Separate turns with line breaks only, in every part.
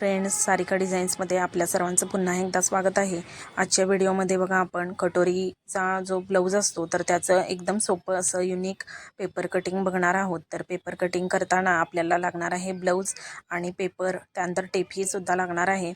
Friends Sarika डिझाईन्समध्ये आपल्या सर्वांचं पुन्हा एकदा स्वागत आहे. आजच्या व्हिडिओमध्ये बघा आपण कटोरीचा जो ब्लाऊज असतो तर त्याचं एकदम सोपं असं युनिक पेपर कटिंग बघणार आहोत. तर पेपर कटिंग करताना आपल्याला लागणार आहे ब्लाऊज आणि पेपर त्यानंतर टेपहीसुद्धा लागणार आहे.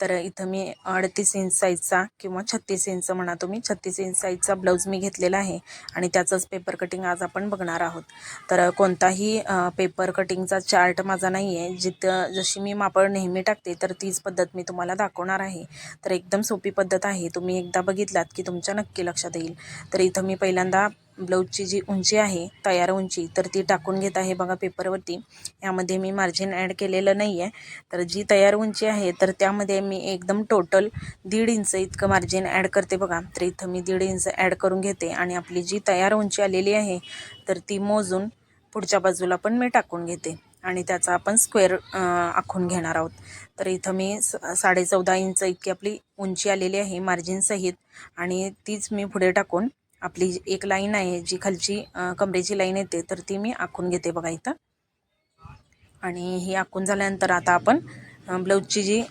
तर इथं मी अडतीस इंच साईजचा किंवा छत्तीस इंच म्हणा तुम्ही छत्तीस इंच साईजचा ब्लाऊज मी घेतलेला आहे आणि त्याचंच पेपर कटिंग आज आपण बघणार आहोत. तर कोणताही पेपर कटिंगचा चार्ट माझा नाही आहे जिथं जशी मी मापड नेहमी टाकते तर तीच पद्धत मी तुम्हाला दाखवणार आहे. तर एकदम सोपी पद्धत आहे. तुम्ही एकदा बघितलात की तुमच्या नक्की लक्षात येईल. तर इथं मी पहिल्यांदा ब्लाऊजची जी उंची आहे तयार उंची तर ती टाकून घेत आहे बघा पेपरवरती. यामध्ये मी मार्जिन ॲड केलेलं नाही आहे तर जी तयार उंची आहे तर त्यामध्ये मी एकदम टोटल दीड इंच इतकं मार्जिन ॲड करते बघा. तर इथं मी दीड इंच ॲड करून घेते आणि आपली जी तयार उंची आलेली आहे तर ती मोजून पुढच्या बाजूला पण मी टाकून घेते. आणि त्याचा आपण स्क्वेअर आखून घेणार आहोत. तर इथं मी स साडे चौदा इंच इतकी आपली उंची आलेली आहे मार्जिनसहित आणि तीच मी पुढे टाकून आपली जी एक लाईन आहे जी खालची कमरेची लाईन येते तर ती मी आखून घेते बघा इथं. आणि ही आखून झाल्यानंतर आता आपण ब्लाऊजची जी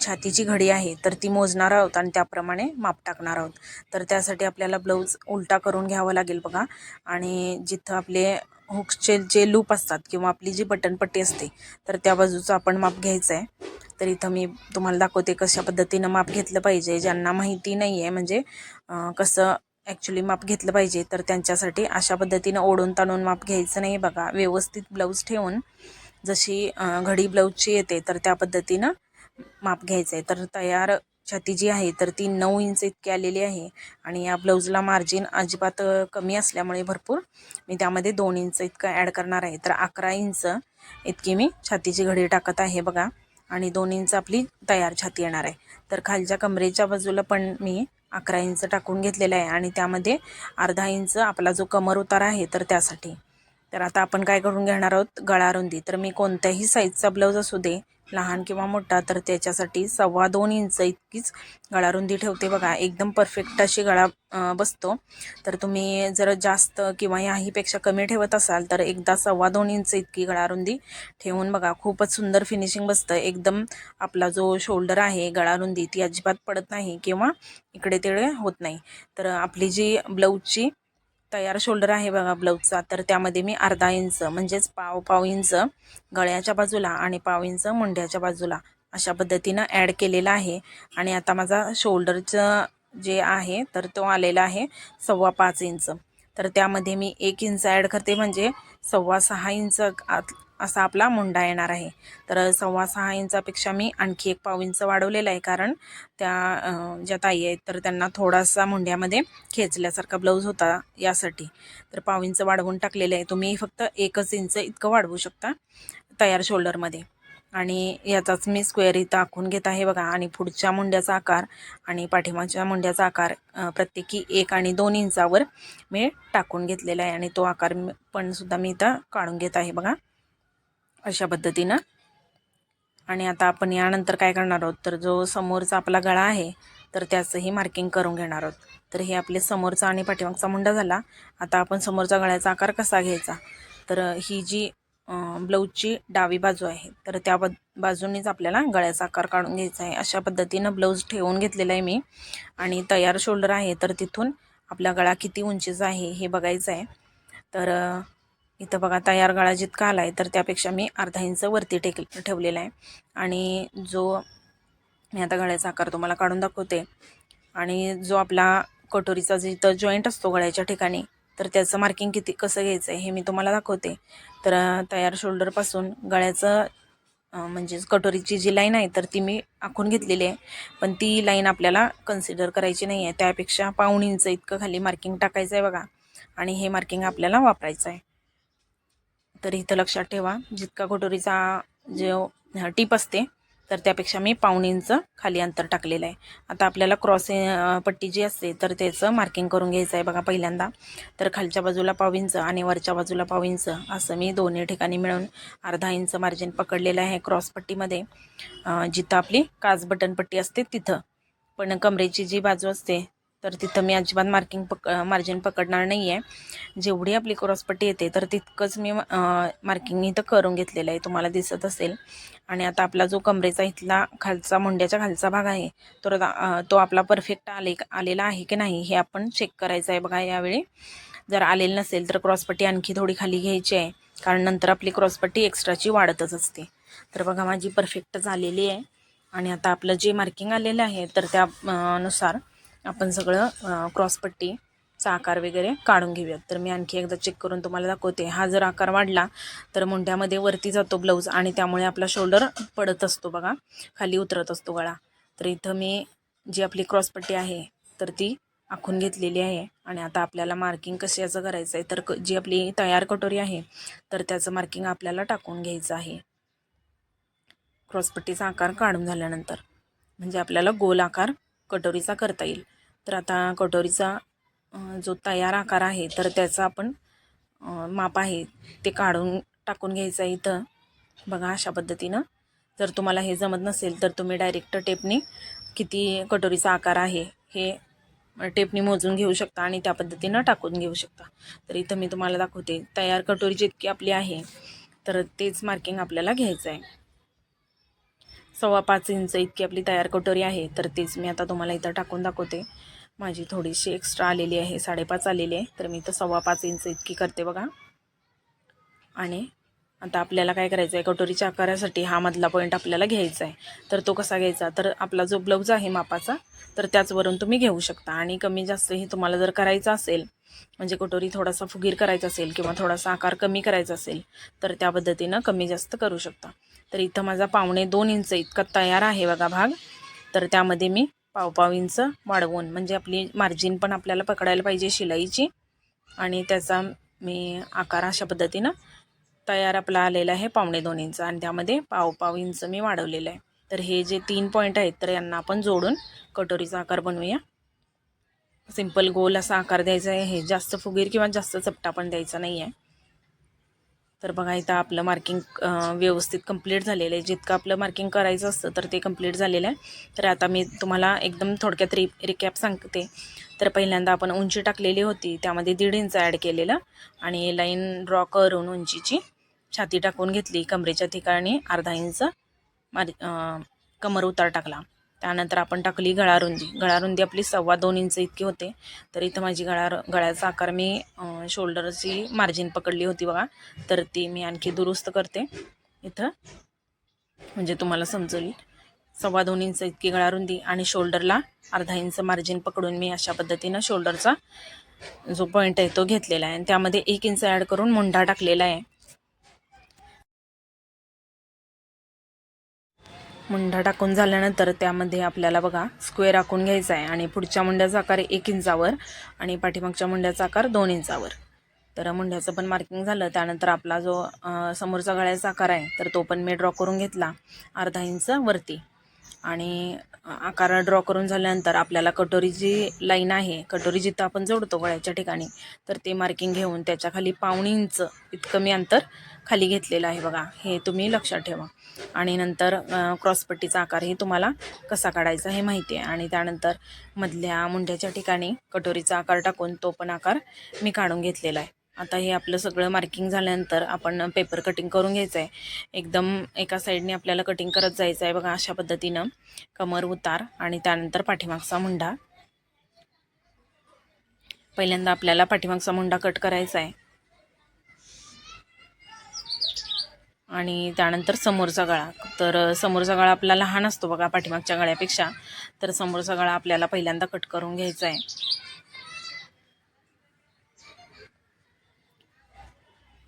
छातीची घडी आहे तर ती मोजणार आहोत आणि त्याप्रमाणे माप टाकणार आहोत. तर त्यासाठी आपल्याला ब्लाऊज उलटा करून घ्यावा लागेल बघा. आणि जिथं आपले हुक्सचे जे लूप असतात किंवा आपली जी बटनपट्टी असते तर त्या बाजूचं आपण माप घ्यायचं आहे तर इथं मी तुम्हाला दाखवते कशा पद्धतीनं माप घेतलं पाहिजे. ज्यांना माहिती नाही आहे म्हणजे कसं ॲक्च्युली माप घेतलं पाहिजे तर त्यांच्यासाठी अशा पद्धतीनं ओढून ताणून माप घ्यायचं नाही बघा. व्यवस्थित ब्लाऊज ठेवून जशी घडी ब्लाऊजची येते तर त्या पद्धतीनं माप घ्यायचं आहे तर तयार छाती जी आहे तर ती नऊ इंच इतकी आलेली आहे आणि या ब्लाऊजला मार्जिन अजिबात कमी असल्यामुळे भरपूर मी त्यामध्ये दोन इंच इतकं ॲड करणार आहे. तर अकरा इंच इतकी मी छातीची घडी टाकत आहे बघा आणि दोन इंच आपली तयार छाती येणार आहे. तर खालच्या कमरेच्या बाजूला पण मी अकरा इंच टाकून घेतलेलं आहे आणि त्यामध्ये अर्धा इंच आपला जो कमर उतार आहे तर त्यासाठी. तर आता आपण काय करून घेणार आहोत? गळारुंदी तर मी कोणत्याही साईजचा ब्लाऊज असू दे लहान किंवा मोठा तर त्याच्यासाठी सव्वा दोन इंच इतकीच गळारुंदी ठेवते बघा. एकदम परफेक्ट अशी गळा बसतो. तर तुम्ही जर जास्त किंवा याहीपेक्षा कमी ठेवत असाल तर एकदा सव्वा दोन इंच इतकी गळारुंदी ठेवून बघा. खूपच सुंदर फिनिशिंग बसतं. एकदम आपला जो शोल्डर आहे गळारुंदी ती अजिबात पडत नाही किंवा इकडे तिकडे होत नाही. तर आपली जी ब्लाऊजची तयार शोल्डर आहे बघा ब्लाऊजचा. तर त्यामध्ये मी अर्धा इंच म्हणजेच पाव पाव इंच गळ्याच्या बाजूला आणि पाव इंच मुंड्याच्या बाजूला अशा पद्धतीनं ॲड केलेला आहे. आणि आता माझा शोल्डरचं जे आहे तर तो आलेला आहे सव्वा पाच इंच. तर त्यामध्ये मी एक इंच ॲड करते म्हणजे सव्वा सहा इंच आत असा आपला मुंडा येणार आहे. तर सव्वा सहा इंचापेक्षा मी आणखी एक पाव इंच वाढवलेला आहे कारण त्या ज्या ताई आहेत तर त्यांना थोडासा मुंड्यामध्ये खेचल्यासारखा ब्लाऊज होता यासाठी. तर पाव इंच वाढवून टाकलेले आहे. तुम्ही फक्त एकच इंच इतकं वाढवू शकता तयार शोल्डरमध्ये आणि याचाच मी स्क्वेअर इथं आखून घेत आहे बघा. आणि पुढच्या मुंड्याचा आकार आणि पाठीमागच्या मुंड्याचा आकार प्रत्येकी एक आणि दोन इंचावर मी टाकून घेतलेला आहे. आणि तो आकार पण सुद्धा मी इथं काढून घेत आहे बघा. अशा पद्धतीनं. आणि आता आपण यानंतर काय करणार आहोत? तर जो समोरचा आपला गळा आहे तर त्याचंही मार्किंग करून घेणार आहोत. तर हे आपले समोरचा आणि पाठीमागचा मुंडा झाला. आता आपण समोरचा गळ्याचा आकार कसा घ्यायचा? तर ही जी ब्लाऊजची डावी बाजू आहे तर त्या बाजूनेच बाजूनीच आपल्याला गळ्याचा आकार काढून घ्यायचा आहे. अशा पद्धतीनं ब्लाऊज ठेवून घेतलेला आहे मी. आणि तयार शोल्डर आहे तर तिथून आपला गळा किती उंचीचा आहे हे बघायचं आहे. तर इथं बघा तयार गळा जितका आला आहे तर त्यापेक्षा मी अर्धा इंच वरती टेक ठेवलेला आहे. आणि जो मी आता गळ्याचा आकार तुम्हाला काढून दाखवते आणि जो आपला कटोरीचा जिथं जॉईंट असतो गळ्याच्या ठिकाणी तर त्याचं मार्किंग किती कसं घ्यायचं आहे हे मी तुम्हाला दाखवते. तर तयार शोल्डरपासून गळ्याचं म्हणजेच कटोरीची जी लाईन आहे तर ती मी आखून घेतलेली आहे. पण ती लाईन आपल्याला कन्सिडर करायची नाही आहे त्यापेक्षा पाऊण इंच इतकं खाली मार्किंग टाकायचं आहे बघा. आणि हे मार्किंग आपल्याला वापरायचं आहे तर इथं लक्षात ठेवा. जितका कटोरीचा जो टीप असते तर त्यापेक्षा मी पाऊण इंच खाली अंतर टाकलेलं आहे. आता आपल्याला क्रॉस पट्टी जी असते तर त्याचं मार्किंग करून घ्यायचं आहे बघा पहिल्यांदा. तर खालच्या बाजूला पाव इंच आणि वरच्या बाजूला पाव इंच असं मी दोन्ही ठिकाणी मिळून अर्धा इंच मार्जिन पकडलेलं आहे क्रॉस पट्टीमध्ये. जिथं आपली काच बटन पट्टी असते तिथं. पण कमरेची जी बाजू असते तर तिथं मी अजिबात मार्किंग पक मार्जिन पकडणार नाही आहे जेवढी आपली क्रॉसपट्टी येते तर तितकंच मी मार्किंग इथं करून घेतलेलं आहे तुम्हाला दिसत असेल. आणि आता आपला जो कमरेचा इथला खालचा मुंड्याच्या खालचा भाग आहे तर तो आपला परफेक्ट आले आलेला आहे की नाही हे आपण चेक करायचं आहे बघा यावेळी. जर आलेलं नसेल तर क्रॉसपट्टी आणखी थोडी खाली घ्यायची आहे कारण नंतर आपली क्रॉसपट्टी एक्स्ट्राची वाढतच असते. तर बघा माझी परफेक्ट झालेली आहे. आणि आता आपलं जे मार्किंग आलेलं आहे तर त्या नुसार आपण सगळं क्रॉसपट्टी क्रॉसपट्टीचा आकार वगैरे काढून घेऊयात. तर मी आणखी एकदा चेक करून तुम्हाला दाखवते. हा जर आकार वाढला तर मुंड्यामध्ये वरती जातो ब्लाऊज आणि त्यामुळे आपला शोल्डर पडत असतो बघा. खाली उतरत असतो गळा. तर इथं मी जी आपली क्रॉसपट्टी आहे तर ती आखून घेतलेली आहे. आणि आता आपल्याला मार्किंग कशाचं करायचं आहे तर क जी आपली तयार कटोरी आहे तर त्याचं मार्किंग आपल्याला टाकून घ्यायचं आहे. क्रॉसपट्टीचा आकार काढून झाल्यानंतर. म्हणजे आपल्याला गोल आकार कटोरीचा करता येईल. तर आता कटोरीचा जो तयार आकार आहे तर त्याचा आपण माप आहे ते काढून टाकून घ्यायचं आहे इथं. बघा अशा पद्धतीनं. जर तुम्हाला हे जमत नसेल तर तुम्ही डायरेक्ट टेपने किती कटोरीचा आकार आहे हे टेपनी मोजून घेऊ शकता आणि त्या पद्धतीनं टाकून घेऊ शकता. तर इथं मी तुम्हाला दाखवते. तयार कटोरी जितकी आपली आहे तर तेच मार्किंग आपल्याला घ्यायचं आहे. सव्वा पाच इंच इतकी आपली तयार कटोरी आहे तर तेच मी आता तुम्हाला इथं टाकून दाखवते. माझी थोडीशी एक्स्ट्रा आलेली आहे साडेपाच आलेली आहे. तर मी तर सव्वा पाच इंच इतकी करते बघा. आणि आता आपल्याला काय करायचं आहे कटोरीच्या आकारासाठी हा मधला पॉईंट आपल्याला घ्यायचा आहे तर तो कसा घ्यायचा? तर आपला जो ब्लाऊज आहे मापाचा तर त्याचवरून तुम्ही घेऊ शकता. आणि कमी जास्त हे तुम्हाला जर करायचं असेल म्हणजे कटोरी थोडासा फुगीर करायचा असेल किंवा थोडासा आकार कमी करायचा असेल तर त्या पद्धतीनं कमी जास्त करू शकता. तर इथं माझा पावणे दोन इंच इतका तयार आहे बघा भाग. तर त्यामध्ये मी पाव इंच वाढवून म्हणजे आपली मार्जिन पण आपल्याला पकडायला पाहिजे शिलाईची. आणि त्याचा मी आकार अशा पद्धतीनं तयार आपला आलेला आहे पावणे दोन इंच आणि त्यामध्ये पाव इंच मी वाढवलेलं आहे. तर हे जे तीन पॉईंट आहेत तर यांना आपण जोडून कटोरीचा आकार बनवूया. सिंपल गोल असा आकार द्यायचा आहे. हे जास्त फुगीर किंवा जास्त चपटा पण द्यायचा नाही आहे तर बघा इथं आपलं मार्किंग व्यवस्थित कंप्लीट झालेलं आहे. जितकं आपलं मार्किंग करायचं असतं तर ते कंप्लीट झालेलं आहे. तर आता मी तुम्हाला एकदम थोडक्यात रि रिकॅप सांगते. तर पहिल्यांदा आपण उंची टाकलेली होती त्यामध्ये दीड इंच ॲड केलेलं आणि लाईन ड्रॉ करून उंचीची छाती टाकून घेतली. कमरेच्या ठिकाणी अर्धा इंच मार कमर उतार टाकला. त्यानंतर आपण टाकली गळारुंदी. गळारुंदी आपली सव्वा दोन इंच इतकी होते. तर इथं माझी गळार गळ्याचा आकार मी शोल्डरची मार्जिन पकडली होती बघा. तर ती मी आणखी दुरुस्त करते. इथं. म्हणजे तुम्हाला समजेल. सव्वा दोन इंच इतकी गळारुंदी आणि शोल्डरला अर्धा इंच मार्जिन पकडून मी अशा पद्धतीनं शोल्डरचा जो पॉईंट आहे तो घेतलेला आहे. आणि त्यामध्ये एक इंच ॲड करून मुंडा टाकलेला आहे. मुंडा टाकून झाल्यानंतर त्यामध्ये आपल्याला बघा स्क्वेअर आखून घ्यायचा आहे आणि पुढच्या मुंड्याचा आकार एक इंचावर आणि पाठीमागच्या मुंड्याचा आकार दोन इंचावर. तर मुंड्याचं पण मार्किंग झालं. त्यानंतर आपला जो समोरचा गळ्याचा आकार आहे तर तो पण मी ड्रॉ करून घेतला अर्धा इंच वरती. आणि आकार ड्रॉ करून झाल्यानंतर आपल्याला कटोरी जी लाईन आहे कटोरी जिथं आपण जोडतो गळ्याच्या ठिकाणी तर ते मार्किंग घेऊन त्याच्याखाली पावणे इंच इतकं मी अंतर खाली घेतलेलं आहे बघा. हे तुम्ही लक्षात ठेवा. आणि नंतर क्रॉसपट्टीचा क्रॉसपट्टीचा आकारही तुम्हाला कसा काढायचा हे माहिती आहे. आणि त्यानंतर मधल्या मुंड्याच्या ठिकाणी कटोरीचा आकार टाकून तो पण आकार मी काढून घेतलेला आहे. आता हे आपलं सगळं मार्किंग झाल्यानंतर आपण पेपर कटिंग करून घ्यायचं आहे एकदम एका साईडने आपल्याला कटिंग करत जायचं आहे बघा अशा पद्धतीनं. कमर उतार आणि त्यानंतर पाठीमागचा मुंडा. पहिल्यांदा आपल्याला पाठीमागचा मुंडा कट करायचा आहे आणि त्यानंतर समोरचा गळा. तर समोरचा गळा आपला लहान असतो बघा पाठीमागच्या गळ्यापेक्षा. तर समोरचा गळा आपल्याला पहिल्यांदा कट करून घ्यायचा आहे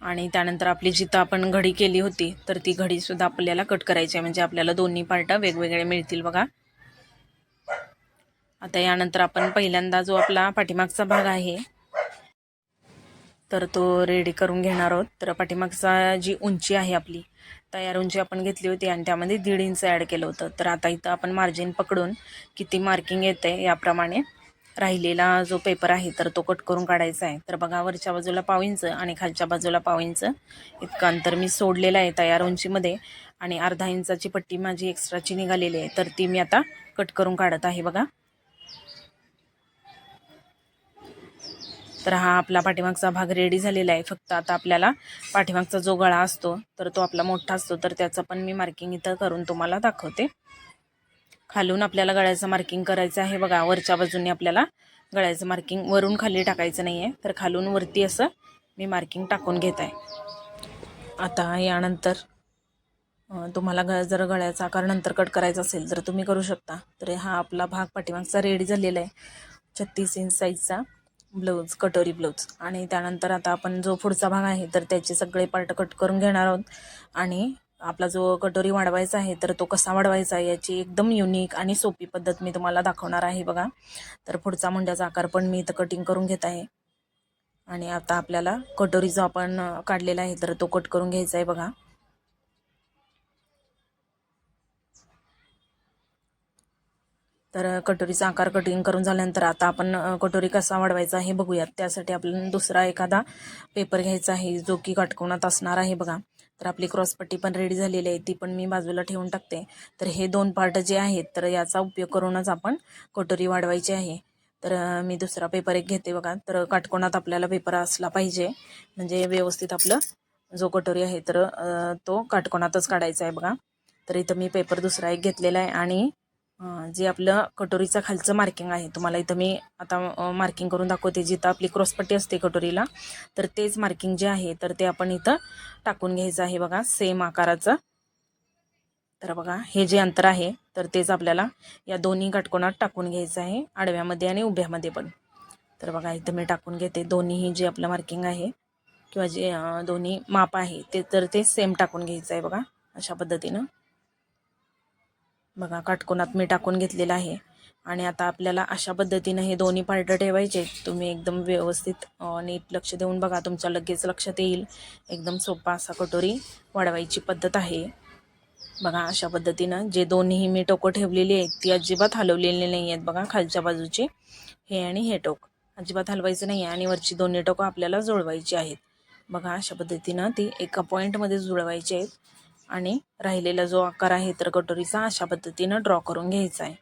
आणि त्यानंतर आपली जिथं आपण घडी केली होती तर ती घडीसुद्धा आपल्याला कट करायची आहे. म्हणजे आपल्याला दोन्ही पार्ट वेगवेगळे मिळतील बघा. आता यानंतर आपण पहिल्यांदा जो आपला पाठीमागचा भाग आहे तर तो रेडी करून घेणार आहोत. तर पाठीमागचा जी उंची आहे आपली तयार उंची आपण घेतली होती आणि त्यामध्ये दीड इंच ॲड केलं होतं. तर आता इथं आपण मार्जिन पकडून किती मार्किंग येते याप्रमाणे राहिलेला जो पेपर आहे तर तो कट करून काढायचा आहे. तर बघा वरच्या बाजूला पाव इंच आणि खालच्या बाजूला पाव इंच. इतकं अंतर मी सोडलेलं आहे तयार उंचीमध्ये. आणि अर्धा इंचाची पट्टी माझी एक्स्ट्राची निघालेली आहे तर ती मी आता कट करून काढत आहे बघा. तर हा आपला पाठीमागचा भाग रेडी झालेला आहे. फक्त आता आपल्याला पाठीमागचा जो गळा असतो तर तो आपला मोठा असतो. तर त्याचं पण मी मार्किंग इथं करून तुम्हाला दाखवते. खालून आपल्याला गळ्याचं मार्किंग करायचं आहे. बघा वरच्या बाजूने आपल्याला गळ्याचं मार्किंग वरून खाली टाकायचं नाही आहे तर खालून वरती असं मी मार्किंग टाकून घेत आहे. आता यानंतर तुम्हाला ग जर गळ्याचा आकार नंतर कट करायचा असेल तर तुम्ही करू शकता. तर हा आपला भाग पाठीमागचा रेडी झालेला आहे. छत्तीस इंच साईजचा ब्लाऊज कटोरी ब्लाऊज आणि त्यानंतर आता आपण जो पुढचा भाग आहे तर त्याचे सगळे पार्ट कट करून घेणार आहोत. आणि आपला जो कटोरी वाढवायचा आहे तर तो कसा वाढवायचा याची एकदम युनिक आणि सोपी पद्धत मी तुम्हाला दाखवणार आहे बघा. तर पुढचा मुंड्याचा आकार पण मी इथं कटिंग करून घेत आहे. आणि आता आपल्याला कटोरी जो आपण काढलेला आहे तर तो कट करून घ्यायचा आहे बघा. तर कटोरीचा आकार कटिंग करून झाल्यानंतर आता आपण कटोरी कसा वाढवायचा हे बघूयात. त्यासाठी आपल्याला दुसरा एखादा पेपर घ्यायचा आहे जो की काटकोणात असणार आहे बघा. तर आपली क्रॉसपट्टी पण रेडी झालेली आहे ती पण मी बाजूला ठेवून टाकते. तर हे दोन पार्ट जे आहेत तर याचा उपयोग करूनच आपण कटोरी वाढवायची आहे. तर मी दुसरा पेपर एक घेते बघा. तर काटकोणात आपल्याला पेपर असला पाहिजे. म्हणजे व्यवस्थित आपलं जो कटोरी आहे तर तो काटकोणातच काढायचा आहे बघा. तर इथं मी पेपर दुसरा एक घेतलेला आहे आणि जे आपलं कटोरीचा खालचं मार्किंग आहे तुम्हाला इथं मी आता मार्किंग करून दाखवते जिथं आपली क्रॉसपट्टी असते कटोरीला तर तेच मार्किंग जे आहे तर ते आपण इथं टाकून घ्यायचं आहे बघा सेम आकाराचं. तर बघा हे जे अंतर आहे तर तेच आपल्याला या दोन्ही काटकोणात टाकून घ्यायचं आहे आडव्यामध्ये आणि उभ्यामध्ये पण. तर बघा इथं मी टाकून घेते दोन्हीही जे आपलं मार्किंग आहे किंवा जे दोन्ही माप आहे ते तर ते सेम टाकून घ्यायचं आहे बघा अशा पद्धतीनं. बघा काटकोनात मी टाकून घेतलेलं आहे. आणि आता आपल्याला अशा पद्धतीनं हे दोन्ही पार्ट ठेवायचे तुम्ही एकदम व्यवस्थित नीट लक्ष देऊन बघा तुमच्या लगेच लक्षात येईल. एकदम सोपा असा कटोरी वाढवायची पद्धत आहे. बघा अशा पद्धतीनं जे दोन्ही मी टोकं ठेवलेली आहेत ती अजिबात हलवलेली नाही आहेत बघा खालच्या बाजूची. हे आणि हे टोक. अजिबात हलवायचं नाही आहे आणि वरची दोन्ही टोकं आपल्याला जुळवायची आहेत. बघा अशा पद्धतीनं ती एका पॉईंटमध्ये जुळवायची आहेत. आणि राहिलेला जो आकार आहे तर कटोरीचा अशा पद्धतीनं ड्रॉ करून घ्यायचा आहे.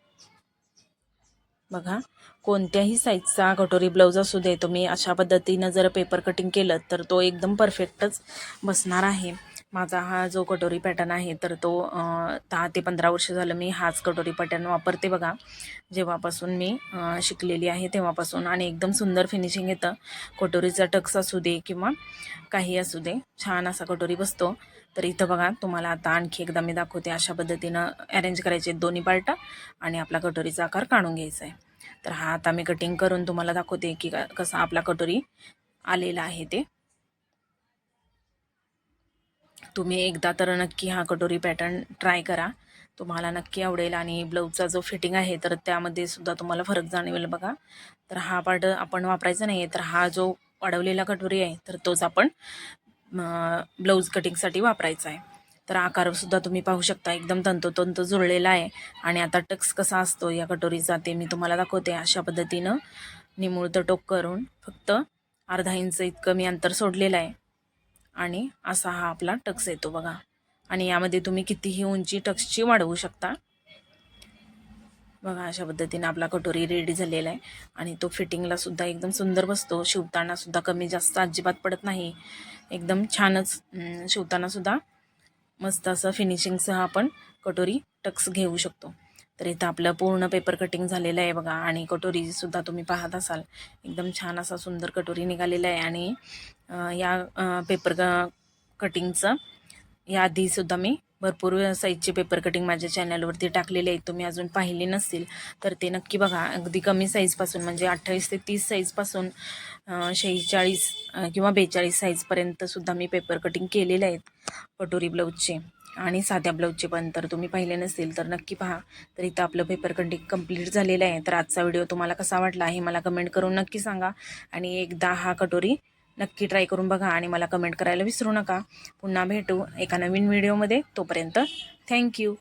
बघा कोणत्याही साईजचा कटोरी ब्लाऊज असू दे तुम्ही अशा पद्धतीनं जर पेपर कटिंग केलं तर तो एकदम परफेक्टच बसणार आहे. माझा हा जो कटोरी पॅटर्न आहे तर तो दहा ते पंधरा वर्ष झालं मी हाच कटोरी पॅटर्न वापरते बघा. जेव्हापासून मी शिकलेली आहे तेव्हापासून आणि एकदम सुंदर फिनिशिंग येतं. कटोरीचा टक्स असू दे किंवा काही असू दे छान असा कटोरी बसतो. तर इथं बघा तुम्हाला आता आणखी एकदा मी दाखवते अशा पद्धतीनं अरेंज करायचे आहेत दोन्ही पार्टा आणि आपला कटोरीचा आकार काढून घ्यायचा आहे. तर हा आता मी कटिंग करून तुम्हाला दाखवते की कसा आपला कटोरी आलेला आहे ते. तुम्ही एकदा तर नक्की हा कटोरी पॅटर्न ट्राय करा. तुम्हाला नक्की आवडेल आणि ब्लाऊजचा जो फिटिंग आहे तर त्यामध्ये सुद्धा तुम्हाला फरक जाणवेल बघा. तर हा पार्ट आपण वापरायचा नाही आहे तर हा जो वाढवलेला कटोरी आहे तर तोच आपण ब्लाऊज कटिंगसाठी वापरायचा आहे. तर आकारसुद्धा तुम्ही पाहू शकता एकदम तंतोतंत जुळलेला आहे. आणि आता टक्स कसा असतो या कटोरीचा ते मी तुम्हाला दाखवते. अशा पद्धतीनं निमुळतं टोक करून फक्त अर्धा इंच इतकं मी अंतर सोडलेलं आहे. आणि असा हा आपला टक्स येतो बघा. आणि यामध्ये तुम्ही कितीही उंची टक्सची वाढवू शकता. बघा अशा पद्धतीने आपला कटोरी रेडी झालेला आहे. आणि तो फिटिंगला सुद्धा एकदम सुंदर बसतो. शिवताना सुद्धा कमी जास्त अजिबात पडत नाही. एकदम छानच शिवताना सुद्धा मस्त असं फिनिशिंगसह आपण कटोरी टक्स घेऊ शकतो. तर इथं आपलं पूर्ण पेपर कटिंग झालेलं आहे बघा. आणि कटोरीसुद्धा तुम्ही पाहत असाल. एकदम छान असा सुंदर कटोरी निघालेला आहे. आणि या पेपर क कटिंगचं याआधीसुद्धा मी भरपूर साईजचे पेपर कटिंग माझ्या चॅनलवरती टाकलेले आहेत. तुम्ही अजून पाहिले नसतील तर ते नक्की बघा. अगदी कमी साईजपासून म्हणजे अठ्ठावीस ते तीस साईजपासून शेहेचाळीस किंवा बेचाळीस साईजपर्यंतसुद्धा मी पेपर कटिंग केलेले आहेत. कटोरी ब्लाऊजचे आणि साध्या ब्लाऊजचे पण. तर तुम्ही पाहिले नसतील तर नक्की पहा. तर इथं आपलं पेपर कटिंग कंप्लीट झालेलं आहे. तर आजचा व्हिडिओ तुम्हाला कसा वाटला हे मला कमेंट करून नक्की सांगा. आणि एकदा हा कटोरी नक्की ट्राय करून बघा आणि मला कमेंट करायला विसरू नका. पुन्हा भेटू एका नवीन व्हिडिओमध्ये. तोपर्यंत थँक्यू